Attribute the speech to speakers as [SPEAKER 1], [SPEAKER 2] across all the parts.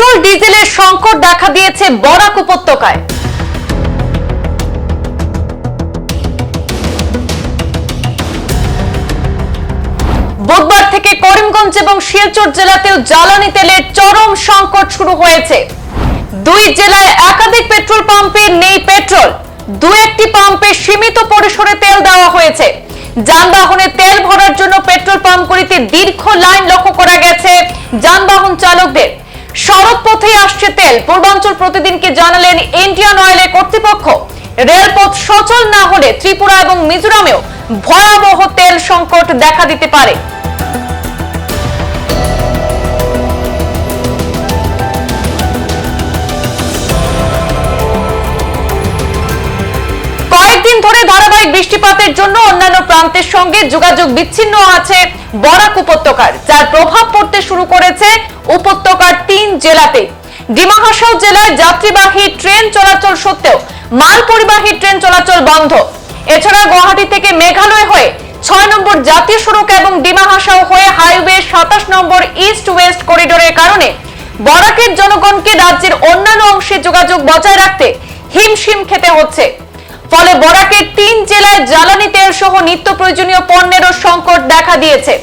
[SPEAKER 1] Petrol, ডিজেলের সংকট দেখা দিয়েছে বরাক উপত্যকায়। বুধবার থেকে করিমগঞ্জ এবং শিলচর জেলাতেও জ্বালানি তেলের চরম সংকট শুরু হয়েছে। দুই জেলায় একাধিক পেট্রোল পাম্পে নেই পেট্রোল। দু একটি পাম্পে সীমিত পরিসরে তেল দেওয়া হয়েছে। যানবাহনে তেল ভরার জন্য পেট্রোল পাম্পগুলিতে দীর্ঘ লাইন লক্ষ্য করা গেছে যানবাহন চালকদের। সড়ক পথেই আসছে তেল। পূর্বাঞ্চল প্রতিদিনকে জানালেন ইন্ডিয়ান অয়েলের কর্তৃপক্ষ। রেলপথ সচল না হলে ত্রিপুরা এবং মিজোরামেও ভয়াবহ তেল সংকট দেখা দিতে পারে। কয়েকদিন ধরে ধারাবাহিক বৃষ্টিপাতের জন্য অন্যান্য প্রান্তের সঙ্গে যোগাযোগ বিচ্ছিন্ন আছে বরাক উপত্যকার, যার প্রভাব পড়তে শুরু করেছে উপত্যকার জেলাতে। ডিমা হাসাও জেলায় যাত্রীবাহী ট্রেন চলাচল সত্ত্বেও মাল পরিবাহী ট্রেন চলাচল বন্ধ। এছাড়া গুয়াহাটি থেকে মেঘালয় হয়ে ছয় নম্বর জাতীয় সড়ক এবং ডিমা হাসাও হয়ে হাইওয়ে সাতাশ নম্বর ইস্ট ওয়েস্ট করিডোরের কারণে বরাকের জনগণকে রাজ্যের অন্যান্য অংশে যোগাযোগ বজায় রাখতে হিমশিম খেতে হচ্ছে। ফলে বরাকের তিন জেলায় জ্বালানি তেল সহ নিত্য প্রয়োজনীয় পণ্যেরও সংকট দেখা দিয়েছে।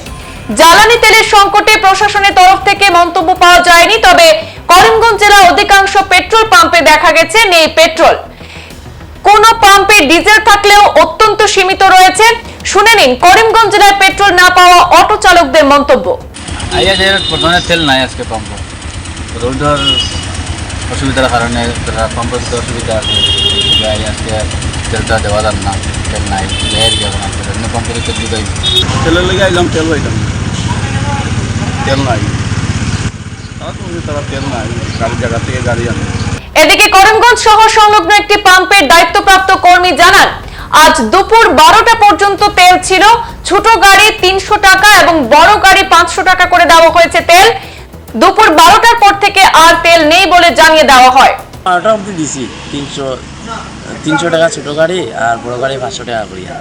[SPEAKER 1] জ্বালানি তেলের সংকটে প্রশাসনের তরফ থেকে মন্তব্য পাওয়া যায়নি তবে করিমগঞ্জ জেলার অধিকাংশ পেট্রোল পাম্পে দেখা গেছে নেই পেট্রোল। কোন পাম্পে ডিজেল থাকলেও অত্যন্ত সীমিত রয়েছে। শুনে নিন করিমগঞ্জ জেলায় পেট্রোল না পাওয়া অটো চালকদের মন্তব্য।
[SPEAKER 2] তেল নাই আজকে পাম্প। রোডের অসুবিধার কারণে পাম্পের অসুবিধা আছে। আজকে তেলটা দেওয়া যান না তেল নাই এখন আসলে অন্য পাম্পে তেল দিতে
[SPEAKER 3] তেলের লেগে আইলাম তেল পাইতাম। তেল নাই। তারা তো তারা তেল নাই গাড়ি জায়গা থেকে গাড়ি আনে।
[SPEAKER 1] এদিকে করিমগঞ্জ শহর সংলগ্ন একটি পাম্পের দায়িত্বপ্রাপ্ত কর্মী জানান আজ দুপুর বারোটা পর্যন্ত তেল ছিল ছোট গাড়ি তিনশো টাকা এবং বড় গাড়ি পাঁচশো টাকা করে দেওয়া হয়েছে তেল। দুপুর বারোটার পর থেকে আর তেল নেই বলে জানিয়ে দেওয়া হয়।
[SPEAKER 4] বারোটা অবধি দিছি তিনশো তিনশো টাকা ছোটো গাড়ি আর বড় গাড়ি পাঁচশো টাকা করিয়া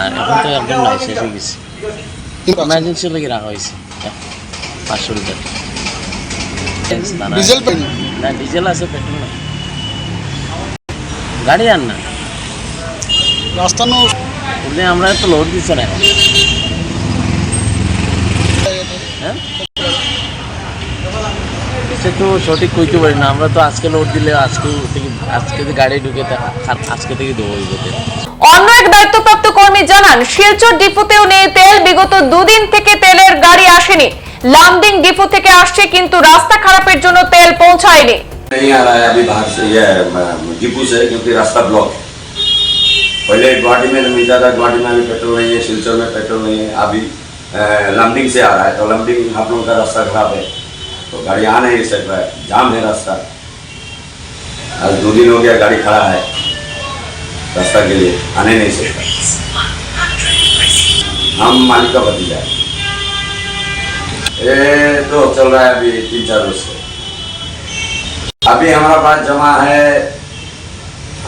[SPEAKER 4] আর এখন তো একদম নাই শেষ হয়ে গেছে। এমার্জেন্সি লেগে রাখা হয়েছে। পাঁচশো লিটার
[SPEAKER 5] ডিজেল
[SPEAKER 4] না ডিজেল আছে পেট্রোল নাই গাড়ি আর না।
[SPEAKER 5] রাস্তা নো
[SPEAKER 4] আমরা তো লোড দিচ্ছে না এখন। হ্যাঁ? সে তো সঠিক কইতে পারি না আমরা তো আজকে লোড দিলে আজকে থেকে আজকে গাড়ি ঢুকে আজকে থেকে দেবো
[SPEAKER 1] অন্য এক দায়িত্বপ্রাপ্ত কর্মী জানান শিলচর ডিপোতেও নেই তেল বিগত দুদিন থেকে তেলের গাড়ি আসেনি লামডিং ডিপো থেকে আসছে কিন্তু রাস্তা খারাপের জন্য তেল পৌঁছায়নি
[SPEAKER 6] नहीं आ रहा है अभी बाहर से ये डिपू से क्योंकि रास्ता ब्लॉक है पहले गुवाहाटी में मिलता था गुवाहाटी में अभी पेट्रोल नहीं है सिलचर में पेट्रोल नहीं है अभी अ, लमडिंग से आ रहा है तो लमडिंग हम लोगों का रास्ता खराब है तो गाड़ी आ नहीं सकता है जाम है रास्ता आज दो दिन हो गया गाड़ी खड़ा है रास्ता के लिए आने नहीं सकता हम मालिक का भतीजा है। ये तो चल रहा है अभी तीन चार रोज से। अभी हमारा पास जमा है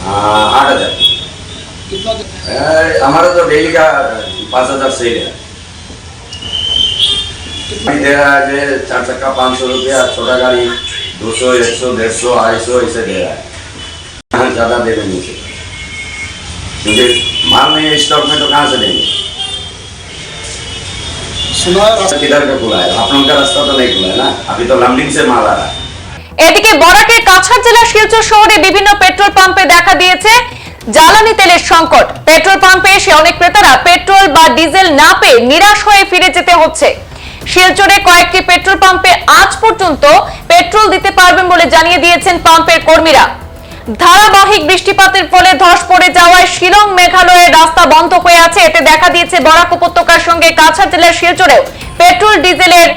[SPEAKER 6] आठ हज़ार। हमारा तो डेली का पाँच हज़ार सही है दे रहा है चार चक्का पाँच सौ रुपया छोटा गाड़ी दो सौ एक सौ डेढ़ सौ अढ़ाई सौ ऐसे दे रहा है। ज़्यादा दे नहीं सकता क्योंकि माल नहीं है स्टॉक में तो कहाँ से देंगे
[SPEAKER 1] এদিকে বরাকের কাছাড় জেলার শিলচর শহরে বিভিন্ন পেট্রোল পাম্পে দেখা দিয়েছে জ্বালানি তেলের সংকট। পেট্রোল পাম্পে এসে অনেক ক্রেতারা পেট্রোল বা ডিজেল না পেয়ে নিরাশ হয়ে ফিরে যেতে হচ্ছে। শিলচরে কয়েকটি পেট্রোল পাম্পে আজ পর্যন্ত পেট্রোল দিতে পারবেন বলে জানিয়ে দিয়েছেন পাম্পের কর্মীরা। ধারাবাহিক বৃষ্টিপাতের ফলে ধস পড়ে যাওয়ায় শিলং মেঘালয়ের রাস্তা বন্ধ হয়ে আছে। এতে দেখা দিয়েছে বরাক উপত্যকার সঙ্গে কাছাড় জেলার শিলচরেও পেট্রোল, ডিজেলের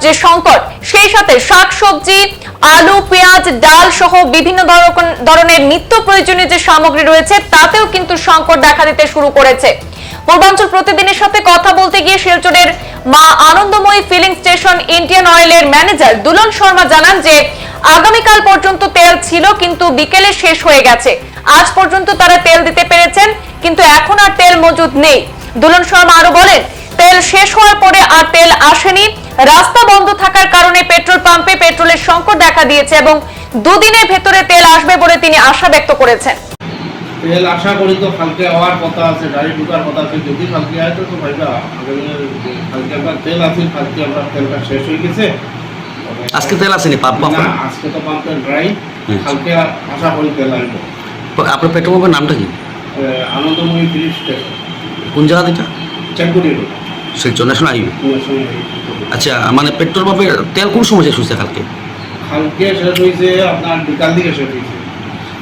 [SPEAKER 1] যে সংকট, সেই সাথে শাকসবজি, আলু, পেঁয়াজ, ডাল সহ বিভিন্ন ধরন- ধরনের নিত্য প্রয়োজনীয় যে সামগ্রী রয়েছে, তাতেও কিন্তু সংকট দেখা দিতে শুরু করেছে। পূর্বাঞ্চল প্রতিদিনের সাথে কথা বলতে গিয়ে শিলচরের Maa Anandamayi filling station, Indian অয়েলের ম্যানেজার দুলন শর্মা জানান যে আগামীকাল পর্যন্ত তেল ছিল, কিন্তু বিকেলে শেষ হয়ে গেছে। আজ পর্যন্ত তারা তেল দিতে পেরেছেন, কিন্তু এখন আর তেল মজুদ নেই। দুলন শর্মা আরও বলেন, তেল শেষ হওয়ার পরে আর তেল আসেনি। রাস্তা বন্ধ থাকার কারণে পেট্রোল পাম্পে পেট্রোলের সংকট দেখা দিয়েছে এবং দুদিনের ভেতরে তেল আসবে বলে তিনি আশা ব্যক্ত করেছেন।
[SPEAKER 7] তেল আশা করি তো কালকে হওয়ার কথা আছে, গাড়ি ঢুকার কথা আছে। যদি কালকে হয় তো ভাইবা আগামী কালকে আপনার তেল আছে কালকে আপনার তেলটা শেষ হয়ে গেছে।
[SPEAKER 8] আজকে তেল আসেনি পাম্প
[SPEAKER 7] না আজকে তো পাম্পের ড্রাই কালকে আশা করি তেল আসব
[SPEAKER 8] আপনার পেট্রোল পাম্পের নামটা কি?
[SPEAKER 7] Anandamayi filling station.
[SPEAKER 8] কোন জায়গা এটা?
[SPEAKER 7] Chekguri
[SPEAKER 8] road. Silchar national
[SPEAKER 7] highway
[SPEAKER 8] আচ্ছা মানে পেট্রোল পাম্পের তেল কোন সময় শেষ হয়েছে কালকে?
[SPEAKER 7] কালকে শেষ হয়েছে আপনার বিকাল দিকে শেষ হয়েছে।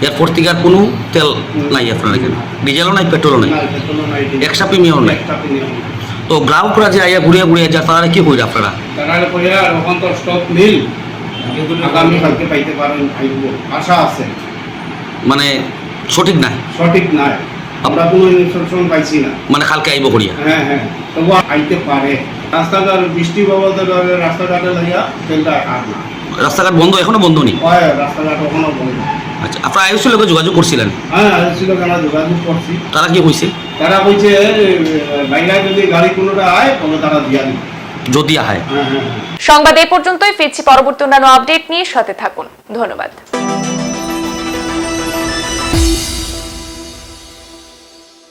[SPEAKER 8] এরপর থেকে আর কোনো তেল নাই আপনার এখানে। ডিজেলও নাই পেট্রোলও নাই। এক্সট্রা প্রিমিয়াম নাই। তো গ্রাহকরা যে আইয়া ঘুরিয়া ঘুরিয়া যা তারা কি কইরা আপনারা?
[SPEAKER 7] তারা করে আর ওখান তো স্টক নীল আগামী কালকে পাইতে পারেন আইব। আশা আছে।
[SPEAKER 8] মানে সঠিক নাই?
[SPEAKER 7] সঠিক নাই। আমরা কোনো ইনস্ট্রাকশন পাইছি না।
[SPEAKER 8] মানে কালকে আইব করিয়া
[SPEAKER 7] হ্যাঁ হ্যাঁ। তবু আইতে পারে। রাস্তাঘাট বৃষ্টি বাবদ রাস্তাঘাটে লাগিয়া তেলটা আর না।
[SPEAKER 8] রাস্তাঘাট বন্ধ এখনও বন্ধ নেই?
[SPEAKER 7] হয় রাস্তাঘাট এখনও বন্ধ।
[SPEAKER 8] আচ্ছা আপনারা আয়ুষের লোকে যোগাযোগ করছিলেন?
[SPEAKER 7] হ্যাঁ ছিল আমরা যোগাযোগ করছি।
[SPEAKER 8] তারা কি কইছে?
[SPEAKER 7] তারা বলছে বাইরে যদি গাড়ি কোনোটা আয় তবে তারা দিয়া দিবে।
[SPEAKER 8] যদি আয়।
[SPEAKER 7] হ্যাঁ হ্যাঁ হ্যাঁ।
[SPEAKER 1] সংবাদ এই পর্যন্তই ফিরছি পরবর্তী অন্যান্য আপডেট নিয়ে সাথে থাকুন। ধন্যবাদ।